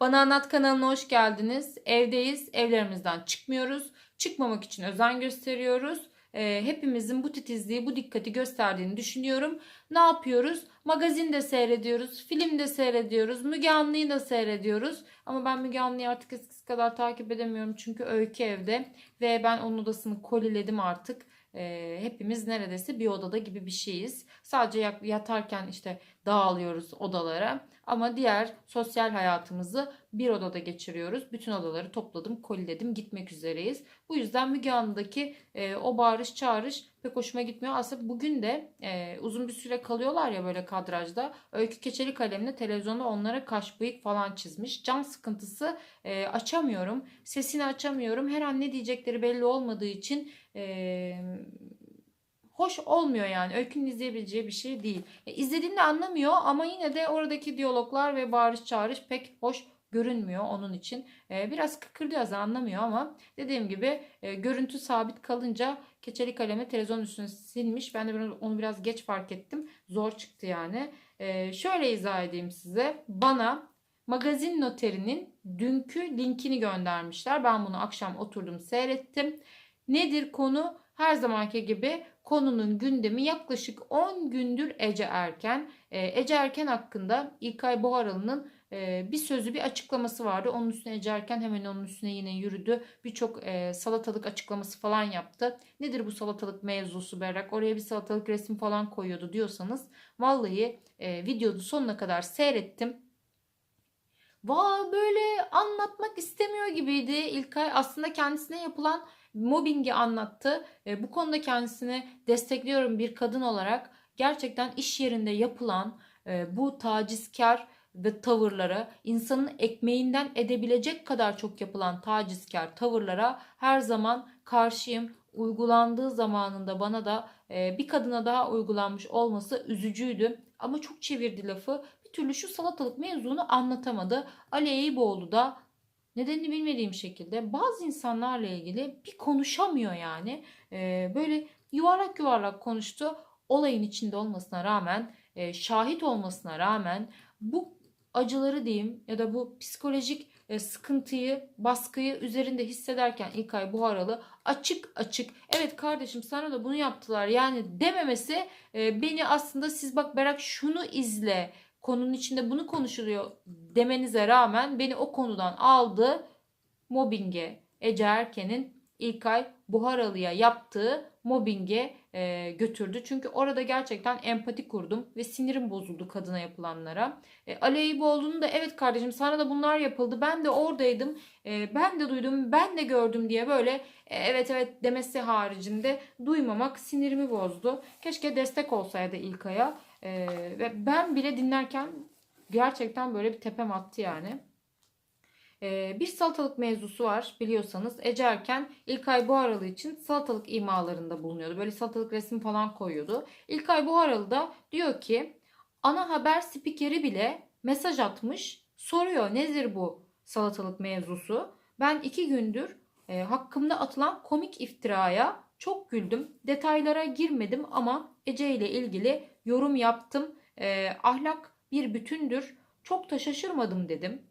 Bana Anlat kanalına hoş geldiniz. Evdeyiz, evlerimizden çıkmıyoruz. Çıkmamak için özen gösteriyoruz. Ee, hepimizin bu titizliği, bu dikkati gösterdiğini düşünüyorum. Ne yapıyoruz? Magazin de seyrediyoruz, film de seyrediyoruz, Müge Anlı'yı da seyrediyoruz. Ama ben Müge Anlı'yı artık eskisi kadar takip edemiyorum çünkü Öykü evde ve ben onun odasını koliledim artık. Ee, hepimiz neredeyse bir odada gibi bir şeyiz. Sadece yatarken işte dağılıyoruz odalara. Ama diğer sosyal hayatımızı bir odada geçiriyoruz. Bütün odaları topladım, koliledim, gitmek üzereyiz. Bu yüzden Müge Anlı'daki e, o bağırış çağırış pek hoşuma gitmiyor. Aslında bugün de e, uzun bir süre kalıyorlar ya böyle kadrajda. Öykü keçeli kalemle televizyonda onlara kaş bıyık falan çizmiş. Can sıkıntısı e, açamıyorum. Sesini açamıyorum. Her an ne diyecekleri belli olmadığı için e, hoş olmuyor yani. Öykünün izleyebileceği bir şey değil. E, izlediğinde anlamıyor ama yine de oradaki diyaloglar ve bağırış çağırış pek hoş görünmüyor onun için. E, biraz kıkırdıyor anlamıyor ama dediğim gibi e, görüntü sabit kalınca keçeli kalemi televizyon üstüne silmiş. Ben de onu biraz geç fark ettim. Zor çıktı yani. E, şöyle izah edeyim size. Bana magazin noterinin dünkü linkini göndermişler. Ben bunu akşam oturdum seyrettim. Nedir konu? Her zamanki gibi konunun gündemi yaklaşık 10 gündür Ece Erken. Ee, Ece Erken hakkında İlkay Buharalı'nın e, bir sözü bir açıklaması vardı. Onun üstüne Ece Erken hemen onun üstüne yine yürüdü. Birçok e, salatalık açıklaması falan yaptı. Nedir bu salatalık mevzusu Berrak? Oraya bir salatalık resim falan koyuyordu diyorsanız. Vallahi e, videoyu sonuna kadar seyrettim. Vay böyle anlatmak istemiyor gibiydi İlkay. Aslında kendisine yapılan mobbingi anlattı. E, bu konuda kendisini destekliyorum bir kadın olarak. Gerçekten iş yerinde yapılan e, bu tacizkar ve tavırlara, insanın ekmeğinden edebilecek kadar çok yapılan tacizkar tavırlara her zaman karşıyım. Uygulandığı zamanında bana da e, bir kadına daha uygulanmış olması üzücüydü. Ama çok çevirdi lafı. Bir türlü şu salatalık mevzunu anlatamadı. Ali Eyüboğlu da nedenini bilmediğim şekilde bazı insanlarla ilgili bir konuşamıyor yani. Ee, böyle yuvarlak yuvarlak konuştu. Olayın içinde olmasına rağmen, e, şahit olmasına rağmen bu acıları diyeyim ya da bu psikolojik e, sıkıntıyı, baskıyı üzerinde hissederken İlkay Buharalı açık açık evet kardeşim sana da bunu yaptılar yani dememesi e, beni aslında siz bak Berak şunu izle konunun içinde bunu konuşuluyor demenize rağmen beni o konudan aldı mobbinge Ece Erken'in İlkay Buharalı'ya yaptığı mobbinge e, götürdü. Çünkü orada gerçekten empati kurdum ve sinirim bozuldu kadına yapılanlara. E, Ali Eyüboğlu'nun da evet kardeşim sana da bunlar yapıldı. Ben de oradaydım. e, ben de duydum. Ben de gördüm diye böyle e, evet evet demesi haricinde duymamak sinirimi bozdu. Keşke destek olsaydı İlkay'a. E, ve ben bile dinlerken gerçekten böyle bir tepem attı yani. Ee, bir salatalık mevzusu var biliyorsanız. Ece Erken İlkay Buharalı için salatalık imalarında bulunuyordu. Böyle salatalık resmi falan koyuyordu. İlkay Buharalı da diyor ki ana haber spikeri bile mesaj atmış soruyor nedir bu salatalık mevzusu. Ben iki gündür e, hakkımda atılan komik iftiraya çok güldüm. Detaylara girmedim ama Ece ile ilgili yorum yaptım. E, ahlak bir bütündür. Çok da şaşırmadım dedim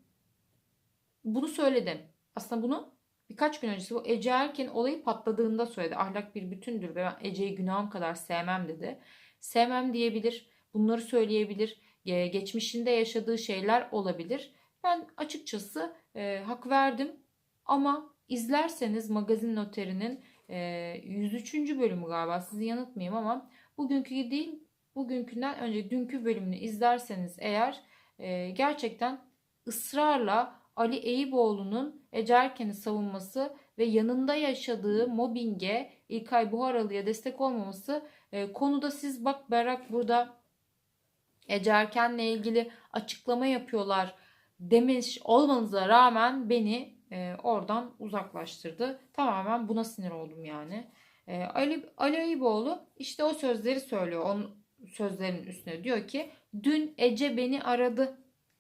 bunu söyledim. Aslında bunu birkaç gün öncesi bu Ece Erken olayı patladığında söyledi. Ahlak bir bütündür ve ben Ece'yi günahım kadar sevmem dedi. Sevmem diyebilir. Bunları söyleyebilir. Ge- Geçmişinde yaşadığı şeyler olabilir. Ben açıkçası e, hak verdim. Ama izlerseniz Magazin Noteri'nin e, 103. bölümü galiba sizi yanıltmayayım ama bugünkü değil bugünkünden önce dünkü bölümünü izlerseniz eğer e, gerçekten ısrarla Ali Eyüboğlu'nun Ece Erken'i savunması ve yanında yaşadığı mobbinge İlkay Buharalı'ya destek olmaması e, konuda siz bak Berrak burada Ece Erken'le ilgili açıklama yapıyorlar demiş olmanıza rağmen beni e, oradan uzaklaştırdı. Tamamen buna sinir oldum yani. E, Ali, Ali Eyüboğlu işte o sözleri söylüyor. Onun sözlerinin üstüne diyor ki dün Ece beni aradı.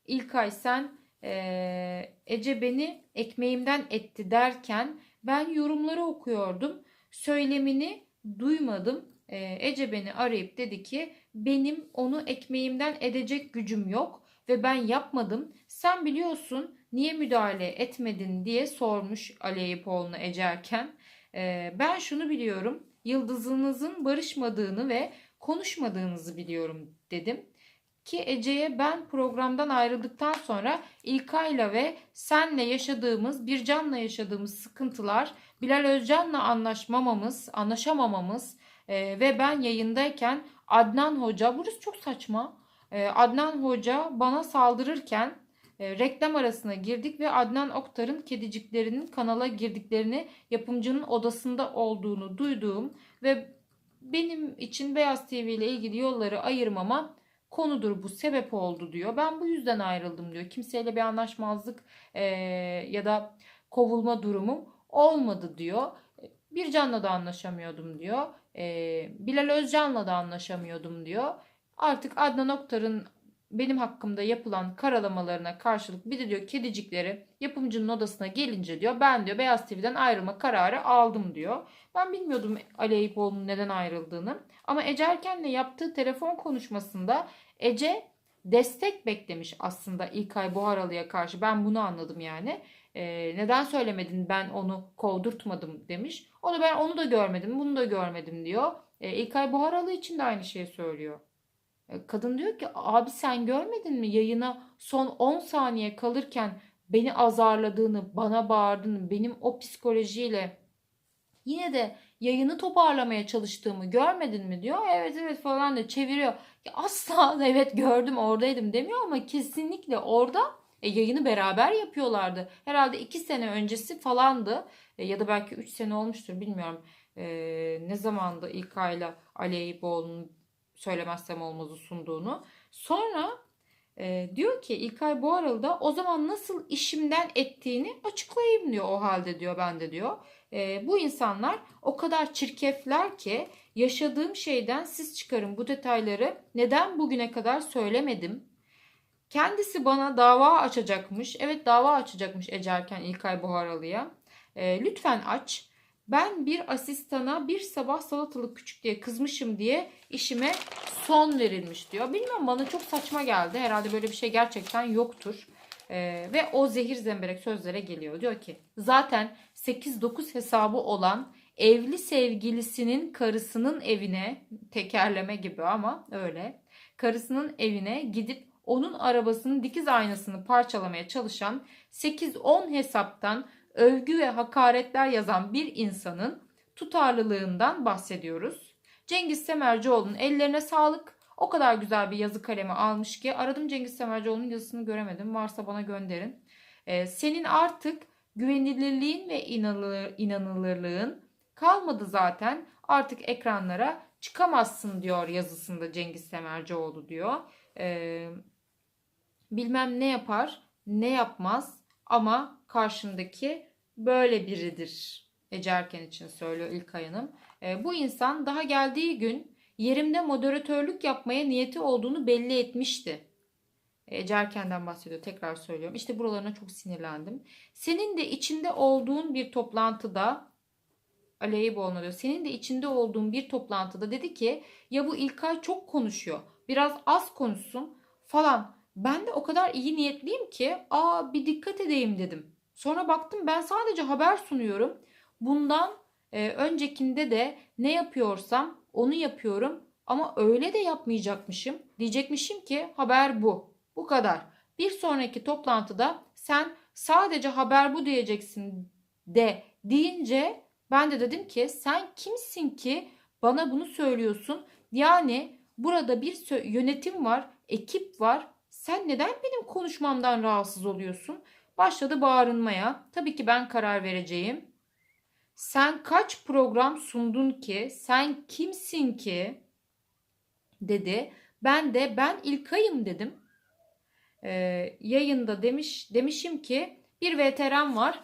İlkay sen e, Ece beni ekmeğimden etti derken ben yorumları okuyordum. Söylemini duymadım. E, Ece beni arayıp dedi ki benim onu ekmeğimden edecek gücüm yok ve ben yapmadım. Sen biliyorsun niye müdahale etmedin diye sormuş Ali Eyüpoğlu'na Ecerken. Ee, ben şunu biliyorum. Yıldızınızın barışmadığını ve konuşmadığınızı biliyorum dedim. Ki Ece'ye ben programdan ayrıldıktan sonra İlkay'la ve senle yaşadığımız, Bircan'la yaşadığımız sıkıntılar, Bilal Özcan'la anlaşmamamız, anlaşamamamız e, ve ben yayındayken Adnan Hoca, burası çok saçma. E, Adnan Hoca bana saldırırken e, reklam arasına girdik ve Adnan Oktar'ın kediciklerinin kanala girdiklerini yapımcının odasında olduğunu duyduğum ve benim için Beyaz TV ile ilgili yolları ayırmama konudur bu sebep oldu diyor. Ben bu yüzden ayrıldım diyor. Kimseyle bir anlaşmazlık e, ya da kovulma durumum olmadı diyor. Bir canla da anlaşamıyordum diyor. E, Bilal Özcan'la da anlaşamıyordum diyor. Artık Adnan Oktar'ın benim hakkımda yapılan karalamalarına karşılık bir de diyor kedicikleri yapımcının odasına gelince diyor ben diyor Beyaz TV'den ayrılma kararı aldım diyor. Ben bilmiyordum Ali Eyüpoğlu'nun neden ayrıldığını. Ama Ece Erken'le yaptığı telefon konuşmasında Ece destek beklemiş aslında İlkay Buharalı'ya karşı. Ben bunu anladım yani. Ee, neden söylemedin ben onu kovdurtmadım demiş. O da ben onu da görmedim bunu da görmedim diyor. Ee, İlkay Buharalı için de aynı şeyi söylüyor. Ee, kadın diyor ki abi sen görmedin mi yayına son 10 saniye kalırken beni azarladığını, bana bağırdığını, benim o psikolojiyle yine de yayını toparlamaya çalıştığımı görmedin mi diyor. Evet evet falan da çeviriyor. Ya asla evet gördüm oradaydım demiyor ama kesinlikle orada e, yayını beraber yapıyorlardı. Herhalde iki sene öncesi falandı e, ya da belki üç sene olmuştur bilmiyorum. E, ne zamandı İlkay'la Ali Eyüboğlu'nun söylemezsem olmazı sunduğunu. Sonra e, diyor ki İlkay Boğaralı da o zaman nasıl işimden ettiğini açıklayayım diyor o halde diyor ben de diyor. E, bu insanlar o kadar çirkefler ki yaşadığım şeyden siz çıkarın bu detayları neden bugüne kadar söylemedim. Kendisi bana dava açacakmış. Evet dava açacakmış Ecerken İlkay Buharalı'ya. E, lütfen aç. Ben bir asistana bir sabah salatalık küçük diye kızmışım diye işime son verilmiş diyor. Bilmiyorum bana çok saçma geldi. Herhalde böyle bir şey gerçekten yoktur. Ee, ve o zehir zemberek sözlere geliyor. Diyor ki zaten 8-9 hesabı olan evli sevgilisinin karısının evine tekerleme gibi ama öyle. Karısının evine gidip onun arabasının dikiz aynasını parçalamaya çalışan 8-10 hesaptan övgü ve hakaretler yazan bir insanın tutarlılığından bahsediyoruz. Cengiz Semercioğlu'nun ellerine sağlık. O kadar güzel bir yazı kalemi almış ki aradım Cengiz Semercioğlu'nun yazısını göremedim. Varsa bana gönderin. Ee, senin artık güvenilirliğin ve inanılır, inanılırlığın kalmadı zaten. Artık ekranlara çıkamazsın diyor yazısında Cengiz Semercioğlu diyor. Ee, bilmem ne yapar, ne yapmaz ama karşındaki böyle biridir. Ecerken için söylüyor İlkay Hanım. E, bu insan daha geldiği gün yerimde moderatörlük yapmaya niyeti olduğunu belli etmişti. Ecerken'den bahsediyor tekrar söylüyorum. İşte buralarına çok sinirlendim. Senin de içinde olduğun bir toplantıda Ali Eyüboğlu'na diyor. Senin de içinde olduğun bir toplantıda dedi ki ya bu İlkay çok konuşuyor. Biraz az konuşsun falan. Ben de o kadar iyi niyetliyim ki aa bir dikkat edeyim dedim. Sonra baktım ben sadece haber sunuyorum. Bundan e, öncekinde de ne yapıyorsam onu yapıyorum. Ama öyle de yapmayacakmışım. Diyecekmişim ki haber bu. Bu kadar. Bir sonraki toplantıda sen sadece haber bu diyeceksin de deyince ben de dedim ki sen kimsin ki bana bunu söylüyorsun? Yani burada bir yönetim var, ekip var. Sen neden benim konuşmamdan rahatsız oluyorsun? Başladı bağırınmaya. Tabii ki ben karar vereceğim. Sen kaç program sundun ki? Sen kimsin ki? Dedi. Ben de ben İlkay'ım dedim. Ee, yayında demiş demişim ki bir veteran var.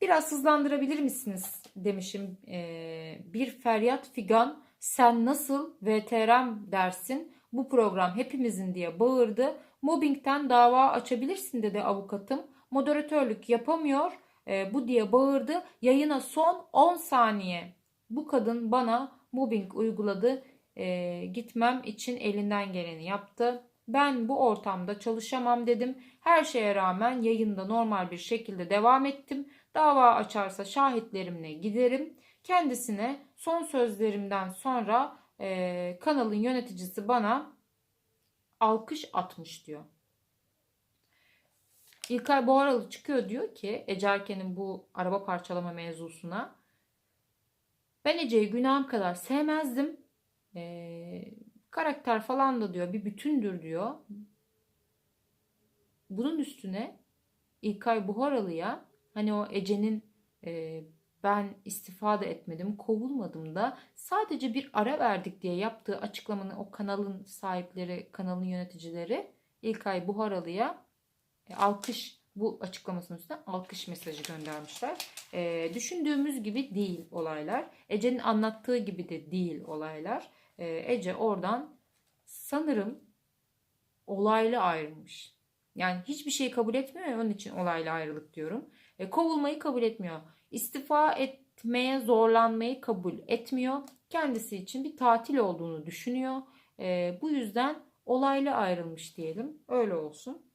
Biraz hızlandırabilir misiniz demişim. Ee, bir feryat figan sen nasıl veteran dersin? Bu program hepimizin diye bağırdı. Mobbingten dava açabilirsin dedi avukatım. Moderatörlük yapamıyor e, bu diye bağırdı. Yayına son 10 saniye bu kadın bana mobbing uyguladı. E, gitmem için elinden geleni yaptı. Ben bu ortamda çalışamam dedim. Her şeye rağmen yayında normal bir şekilde devam ettim. Dava açarsa şahitlerimle giderim. Kendisine son sözlerimden sonra e, kanalın yöneticisi bana alkış atmış diyor. İlkay Boğaralı çıkıyor diyor ki Ece Erken'in bu araba parçalama mevzusuna ben Ece'yi günahım kadar sevmezdim. Ee, karakter falan da diyor bir bütündür diyor. Bunun üstüne İlkay Buharalı'ya hani o Ece'nin e, ben istifa da etmedim, kovulmadım da sadece bir ara verdik diye yaptığı açıklamanın o kanalın sahipleri, kanalın yöneticileri İlkay Buharalı'ya e, alkış bu açıklamasının üstüne alkış mesajı göndermişler. E, düşündüğümüz gibi değil olaylar. Ece'nin anlattığı gibi de değil olaylar. E, Ece oradan sanırım olaylı ayrılmış. Yani hiçbir şeyi kabul etmiyor ya onun için olaylı ayrılık diyorum. E, kovulmayı kabul etmiyor. İstifa etmeye zorlanmayı kabul etmiyor. Kendisi için bir tatil olduğunu düşünüyor. E, bu yüzden olaylı ayrılmış diyelim. Öyle olsun.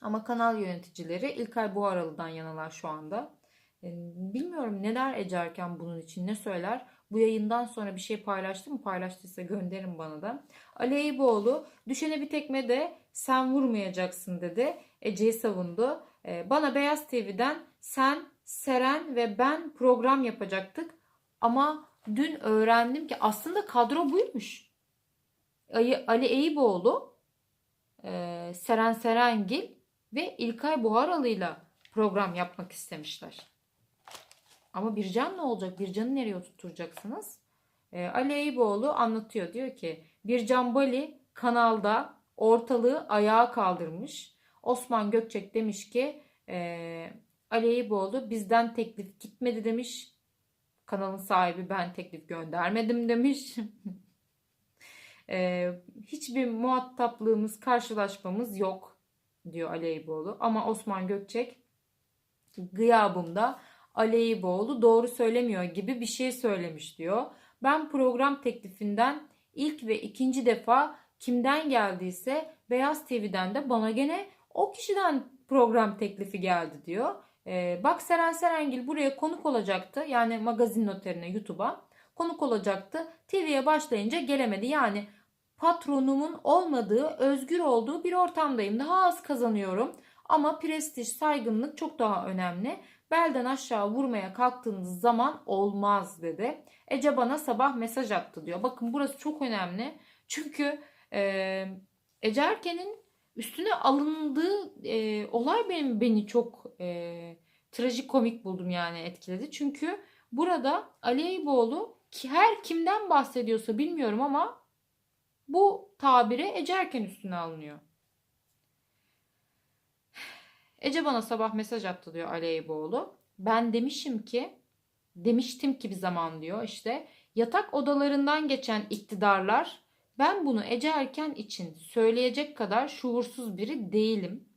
Ama kanal yöneticileri İlkay Buharalı'dan yanalar şu anda. E, bilmiyorum ne der Ece Erken bunun için ne söyler. Bu yayından sonra bir şey paylaştı mı? Paylaştıysa gönderin bana da. Ali Eyüboğlu düşene bir tekme de sen vurmayacaksın dedi. Ece'yi savundu. E, bana Beyaz TV'den sen, Seren ve ben program yapacaktık. Ama dün öğrendim ki aslında kadro buymuş. Ali Eyüboğlu, e, Seren Serengil ve İlkay Buharalı'yla program yapmak istemişler. Ama Bircan ne olacak? Bircan'ı nereye oturtacaksınız? E, Ali Eyüboğlu anlatıyor. Diyor ki Bircan Bali kanalda ortalığı ayağa kaldırmış. Osman Gökçek demiş ki e, Ali Eyüboğlu bizden teklif gitmedi demiş. Kanalın sahibi ben teklif göndermedim demiş. e, hiçbir muhataplığımız, karşılaşmamız yok diyor Ali Eyüboğlu. Ama Osman Gökçek gıyabımda Ali Eyüboğlu doğru söylemiyor gibi bir şey söylemiş diyor. Ben program teklifinden ilk ve ikinci defa kimden geldiyse Beyaz TV'den de bana gene o kişiden program teklifi geldi diyor. Ee, bak Seren Serengil buraya konuk olacaktı. Yani magazin noterine YouTube'a konuk olacaktı. TV'ye başlayınca gelemedi. Yani patronumun olmadığı, özgür olduğu bir ortamdayım. Daha az kazanıyorum ama prestij, saygınlık çok daha önemli. Belden aşağı vurmaya kalktığınız zaman olmaz dedi. Ece bana sabah mesaj attı diyor. Bakın burası çok önemli. Çünkü e, Ece Erken'in üstüne alındığı e, olay benim beni çok e, trajikomik buldum yani etkiledi. Çünkü burada Ali Eyüboğlu ki her kimden bahsediyorsa bilmiyorum ama bu tabire Ece Erken üstüne alınıyor. Ece bana sabah mesaj attı diyor Ali Eyüboğlu. Ben demişim ki demiştim ki bir zaman diyor işte yatak odalarından geçen iktidarlar ben bunu Ece Erken için söyleyecek kadar şuursuz biri değilim.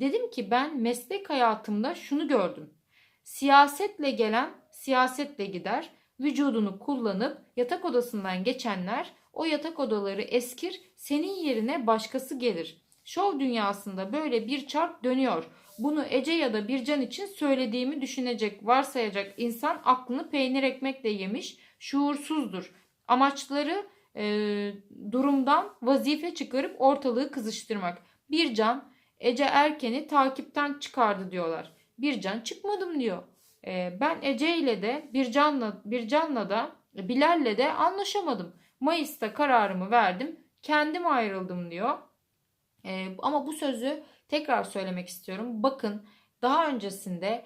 Dedim ki ben meslek hayatımda şunu gördüm. Siyasetle gelen siyasetle gider. Vücudunu kullanıp yatak odasından geçenler o yatak odaları eskir, senin yerine başkası gelir. Şov dünyasında böyle bir çark dönüyor. Bunu Ece ya da Bircan için söylediğimi düşünecek, varsayacak insan aklını peynir ekmekle yemiş, şuursuzdur. Amaçları e, durumdan vazife çıkarıp ortalığı kızıştırmak. Bircan Ece Erken'i takipten çıkardı diyorlar. Bircan çıkmadım diyor. E, ben Ece ile de Bircan'la Bircan'la da Bilal'le de anlaşamadım. Mayıs'ta kararımı verdim. Kendim ayrıldım diyor. E, ama bu sözü tekrar söylemek istiyorum. Bakın daha öncesinde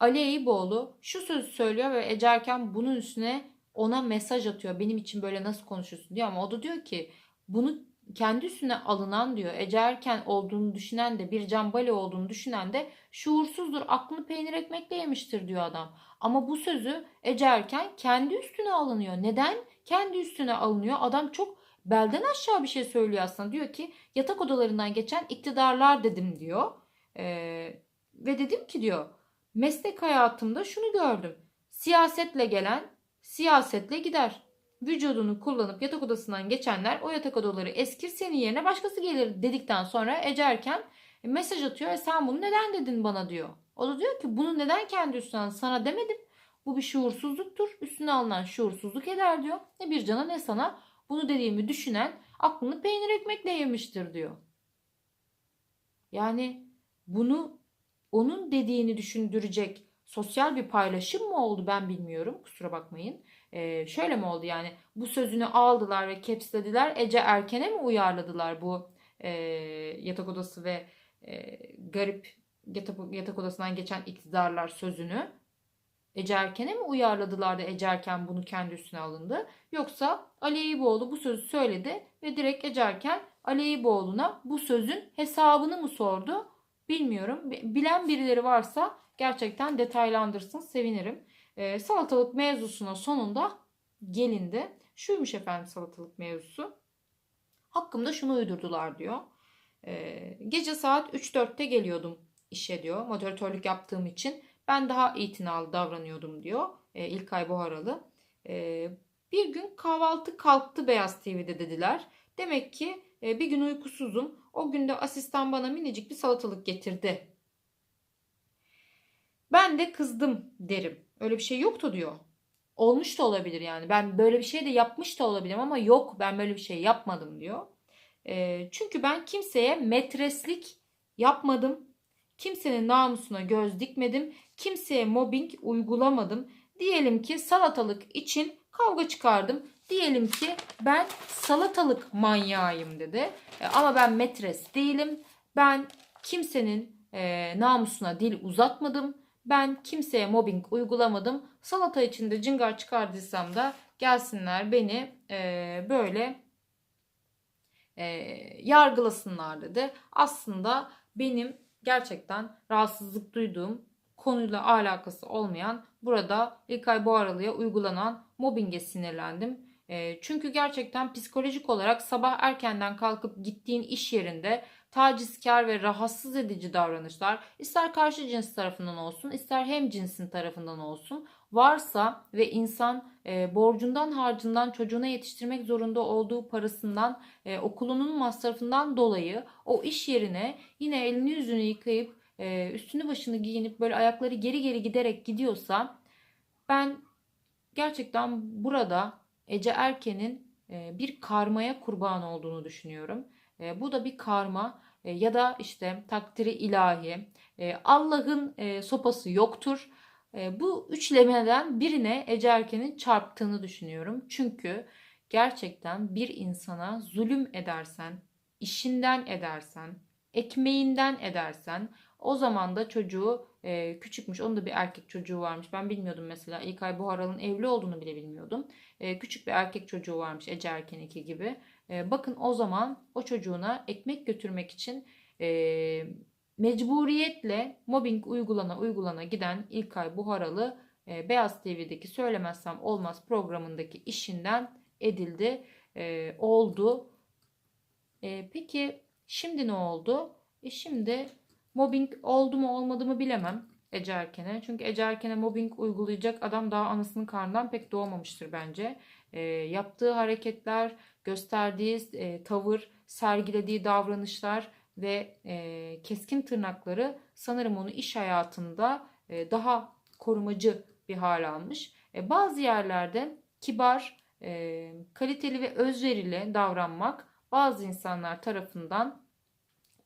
Ali Eyüboğlu şu sözü söylüyor ve Ecerken bunun üstüne ona mesaj atıyor. Benim için böyle nasıl konuşuyorsun diyor ama o da diyor ki bunu kendi üstüne alınan diyor. Ecerken olduğunu düşünen de bir cambali olduğunu düşünen de şuursuzdur. Aklını peynir ekmekle yemiştir diyor adam. Ama bu sözü Ecerken kendi üstüne alınıyor. Neden? Kendi üstüne alınıyor. Adam çok belden aşağı bir şey söylüyor aslında. Diyor ki yatak odalarından geçen iktidarlar dedim diyor. Ee, ve dedim ki diyor meslek hayatımda şunu gördüm. Siyasetle gelen siyasetle gider. vücudunu kullanıp yatak odasından geçenler o yatak odaları eskir senin yerine başkası gelir dedikten sonra Ece Erken e, mesaj atıyor e sen bunu neden dedin bana diyor. O da diyor ki bunu neden kendi üstünden sana demedim. Bu bir şuursuzluktur. Üstüne alınan şuursuzluk eder diyor. Ne bir cana ne sana bunu dediğimi düşünen aklını peynir ekmekle yemiştir diyor. Yani bunu onun dediğini düşündürecek sosyal bir paylaşım mı oldu ben bilmiyorum kusura bakmayın. Ee, şöyle mi oldu yani bu sözünü aldılar ve capslediler Ece Erken'e mi uyarladılar bu e, yatak odası ve e, garip yatak, yatak odasından geçen iktidarlar sözünü Ece Erken'e mi uyarladılar da Ece Erken bunu kendi üstüne alındı? Yoksa Ali Eyüboğlu bu sözü söyledi ve direkt Ece Erken Ali Eyüboğlu'na bu sözün hesabını mı sordu? Bilmiyorum. Bilen birileri varsa gerçekten detaylandırsın sevinirim. Ee, salatalık mevzusuna sonunda gelindi. Şuymuş efendim salatalık mevzusu. Hakkımda şunu uydurdular diyor. Ee, gece saat 3-4'te geliyordum işe diyor. Moderatörlük yaptığım için ben daha itinalı davranıyordum diyor e, İlkay Buharalı. E, bir gün kahvaltı kalktı Beyaz TV'de dediler. Demek ki e, bir gün uykusuzum. O günde asistan bana minicik bir salatalık getirdi. Ben de kızdım derim. Öyle bir şey yoktu diyor. Olmuş da olabilir yani. Ben böyle bir şey de yapmış da olabilirim ama yok ben böyle bir şey yapmadım diyor. E, çünkü ben kimseye metreslik yapmadım. Kimsenin namusuna göz dikmedim. Kimseye mobbing uygulamadım. Diyelim ki salatalık için kavga çıkardım. Diyelim ki ben salatalık manyağıyım dedi. E, ama ben metres değilim. Ben kimsenin e, namusuna dil uzatmadım. Ben kimseye mobbing uygulamadım. Salata içinde cıngar çıkardıysam da gelsinler beni e, böyle e, yargılasınlar dedi. Aslında benim gerçekten rahatsızlık duyduğum konuyla alakası olmayan burada İlkay Boğaralı'ya uygulanan mobbinge sinirlendim. E, çünkü gerçekten psikolojik olarak sabah erkenden kalkıp gittiğin iş yerinde tacizkar ve rahatsız edici davranışlar ister karşı cins tarafından olsun ister hem cinsin tarafından olsun varsa ve insan e, borcundan harcından çocuğuna yetiştirmek zorunda olduğu parasından e, okulunun masrafından dolayı o iş yerine yine elini yüzünü yıkayıp e, üstünü başını giyinip böyle ayakları geri geri giderek gidiyorsa ben gerçekten burada Ece Erken'in e, bir karmaya kurban olduğunu düşünüyorum. E, bu da bir karma e, ya da işte takdiri ilahi. E, Allah'ın e, sopası yoktur. E, bu üçlemeden birine Ece Erken'in çarptığını düşünüyorum. Çünkü gerçekten bir insana zulüm edersen, işinden edersen, ekmeğinden edersen o zaman da çocuğu e, küçükmüş. Onun da bir erkek çocuğu varmış. Ben bilmiyordum mesela. İlkay Buharal'ın evli olduğunu bile bilmiyordum. E, küçük bir erkek çocuğu varmış Ece Erken'inki gibi. E, bakın o zaman o çocuğuna ekmek götürmek için e, mecburiyetle mobbing uygulana uygulana giden İlkay Buharalı e, Beyaz TV'deki Söylemezsem Olmaz programındaki işinden edildi. E, oldu. E, peki şimdi ne oldu? E şimdi mobbing oldu mu olmadı mı bilemem Ece Erken'e. Çünkü Ece Erken'e mobbing uygulayacak adam daha anasının karnından pek doğmamıştır bence. E, yaptığı hareketler, gösterdiği e, tavır, sergilediği davranışlar ve e, keskin tırnakları sanırım onu iş hayatında e, daha korumacı bir hal almış. E, bazı yerlerde kibar, e, kaliteli ve özverili davranmak bazı insanlar tarafından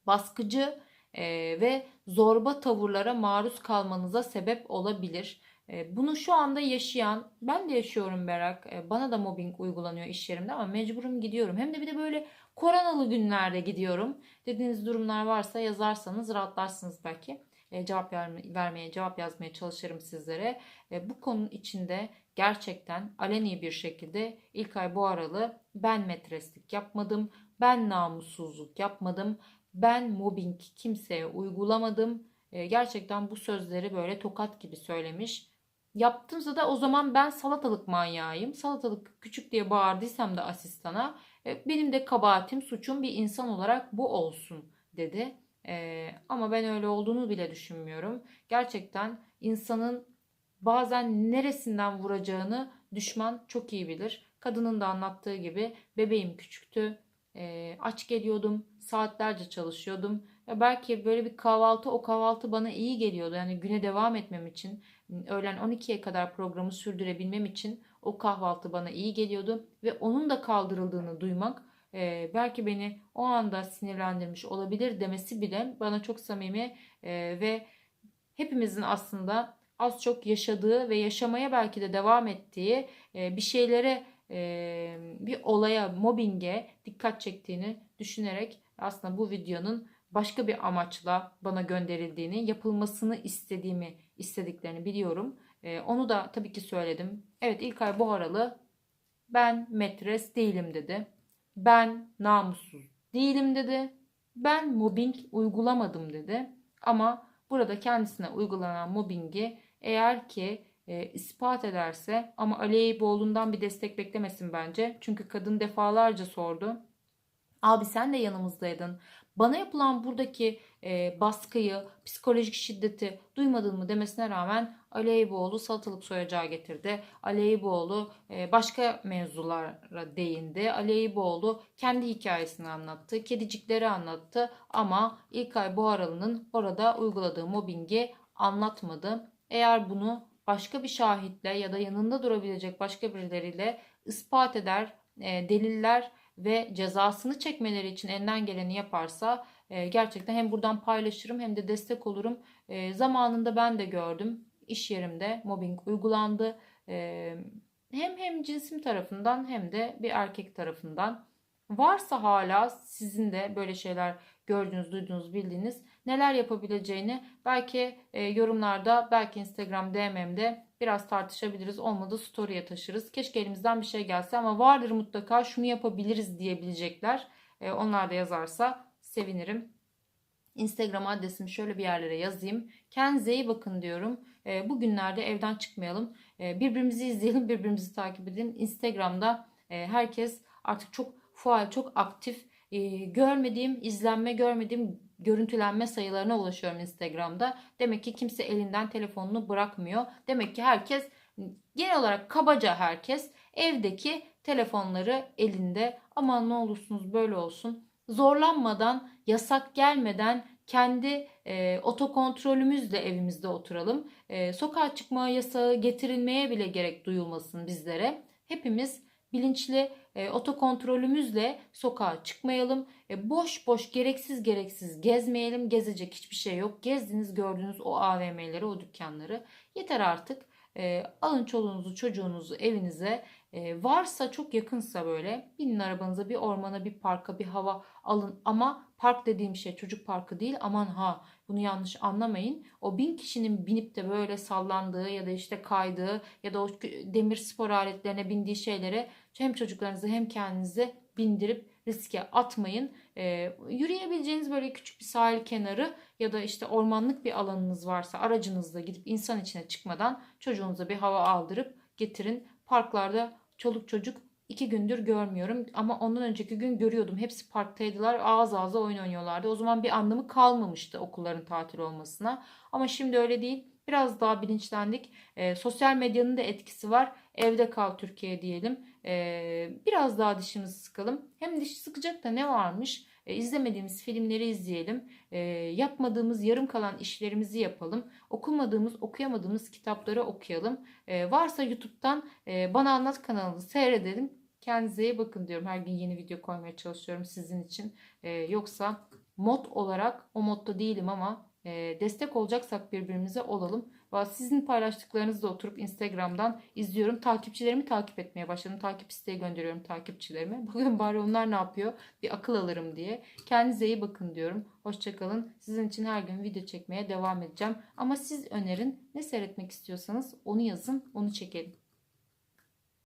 baskıcı e, ve zorba tavırlara maruz kalmanıza sebep olabilir. E, bunu şu anda yaşayan, ben de yaşıyorum Berak. E, bana da mobbing uygulanıyor iş yerimde ama mecburum gidiyorum. Hem de bir de böyle koronalı günlerde gidiyorum. Dediğiniz durumlar varsa yazarsanız rahatlarsınız belki. E, cevap vermeye, cevap yazmaya çalışırım sizlere. Bu konunun içinde gerçekten aleni bir şekilde İlkay Boğaralı ben metreslik yapmadım, ben namussuzluk yapmadım, ben mobbing kimseye uygulamadım. Gerçekten bu sözleri böyle tokat gibi söylemiş. Yaptığımda da o zaman ben salatalık manyağıyım. Salatalık küçük diye bağırdıysam da asistana e, benim de kabahatim, suçum bir insan olarak bu olsun dedi. Ee, ama ben öyle olduğunu bile düşünmüyorum. Gerçekten insanın bazen neresinden vuracağını düşman çok iyi bilir. Kadının da anlattığı gibi bebeğim küçüktü. Ee, aç geliyordum. Saatlerce çalışıyordum. Ya belki böyle bir kahvaltı o kahvaltı bana iyi geliyordu. Yani güne devam etmem için öğlen 12'ye kadar programı sürdürebilmem için o kahvaltı bana iyi geliyordu ve onun da kaldırıldığını duymak e, belki beni o anda sinirlendirmiş olabilir demesi bile bana çok samimi e, ve hepimizin aslında az çok yaşadığı ve yaşamaya belki de devam ettiği e, bir şeylere e, bir olaya mobbinge dikkat çektiğini düşünerek aslında bu videonun başka bir amaçla bana gönderildiğini, yapılmasını istediğimi, istediklerini biliyorum. Ee, onu da tabii ki söyledim. Evet İlkay Buharalı ben metres değilim dedi. Ben namussuz değilim dedi. Ben mobbing uygulamadım dedi. Ama burada kendisine uygulanan mobbingi eğer ki e, ispat ederse ama Ali Eyüboğlu'ndan bir destek beklemesin bence. Çünkü kadın defalarca sordu. Abi sen de yanımızdaydın. Bana yapılan buradaki e, baskıyı, psikolojik şiddeti duymadın mı demesine rağmen Ali Eyüboğlu salatalık soyacağı getirdi. Ali Eyüboğlu e, başka mevzulara değindi. Ali Eyüboğlu kendi hikayesini anlattı. Kedicikleri anlattı ama İlkay Buharalı'nın orada uyguladığı mobbingi anlatmadı. Eğer bunu başka bir şahitle ya da yanında durabilecek başka birileriyle ispat eder, e, deliller ve cezasını çekmeleri için elinden geleni yaparsa e, gerçekten hem buradan paylaşırım hem de destek olurum. E, zamanında ben de gördüm iş yerimde mobbing uygulandı. E, hem hem cinsim tarafından hem de bir erkek tarafından. Varsa hala sizin de böyle şeyler gördüğünüz, duyduğunuz, bildiğiniz neler yapabileceğini belki e, yorumlarda, belki Instagram DM'mde biraz tartışabiliriz. Olmadı story'e taşırız. Keşke elimizden bir şey gelse ama vardır mutlaka şunu yapabiliriz diyebilecekler. E, onlar da yazarsa sevinirim. Instagram adresimi şöyle bir yerlere yazayım. Kendinize iyi bakın diyorum. E, bugünlerde evden çıkmayalım. E, birbirimizi izleyelim, birbirimizi takip edelim. Instagram'da e, herkes artık çok faal, çok aktif. E, görmediğim, izlenme görmediğim görüntülenme sayılarına ulaşıyorum Instagram'da. Demek ki kimse elinden telefonunu bırakmıyor. Demek ki herkes genel olarak kabaca herkes evdeki telefonları elinde. Aman ne olursunuz böyle olsun. Zorlanmadan, yasak gelmeden kendi e, otokontrolümüzle evimizde oturalım. E, sokağa çıkma yasağı getirilmeye bile gerek duyulmasın bizlere. Hepimiz bilinçli e, otokontrolümüzle sokağa çıkmayalım. E, boş boş gereksiz gereksiz gezmeyelim. Gezecek hiçbir şey yok. Gezdiniz gördüğünüz o AVM'leri o dükkanları. Yeter artık. E, alın çoluğunuzu çocuğunuzu evinize. E, varsa çok yakınsa böyle binin arabanıza bir ormana bir parka bir hava alın. Ama park dediğim şey çocuk parkı değil. Aman ha bunu yanlış anlamayın. O bin kişinin binip de böyle sallandığı ya da işte kaydığı ya da o demir spor aletlerine bindiği şeylere hem çocuklarınızı hem kendinizi bindirip riske atmayın. Ee, yürüyebileceğiniz böyle küçük bir sahil kenarı ya da işte ormanlık bir alanınız varsa aracınızla gidip insan içine çıkmadan çocuğunuza bir hava aldırıp getirin. Parklarda çoluk çocuk iki gündür görmüyorum ama ondan önceki gün görüyordum. Hepsi parktaydılar ağız ağza oyun oynuyorlardı. O zaman bir anlamı kalmamıştı okulların tatil olmasına. Ama şimdi öyle değil. Biraz daha bilinçlendik. E, sosyal medyanın da etkisi var. Evde kal Türkiye diyelim. E, biraz daha dişimizi sıkalım. Hem diş sıkacak da ne varmış? E, izlemediğimiz filmleri izleyelim. E, yapmadığımız yarım kalan işlerimizi yapalım. Okumadığımız, okuyamadığımız kitapları okuyalım. Varsa YouTube'dan e, Bana Anlat kanalını seyredelim. Kendinize iyi bakın diyorum. Her gün yeni video koymaya çalışıyorum sizin için. Yoksa mod olarak o modda değilim ama e, destek olacaksak birbirimize olalım. Sizin paylaştıklarınızı da oturup Instagram'dan izliyorum. Takipçilerimi takip etmeye başladım. Takip isteği gönderiyorum takipçilerime. Bakın bari onlar ne yapıyor? Bir akıl alırım diye. Kendinize iyi bakın diyorum. Hoşçakalın. Sizin için her gün video çekmeye devam edeceğim. Ama siz önerin. Ne seyretmek istiyorsanız onu yazın. Onu çekelim.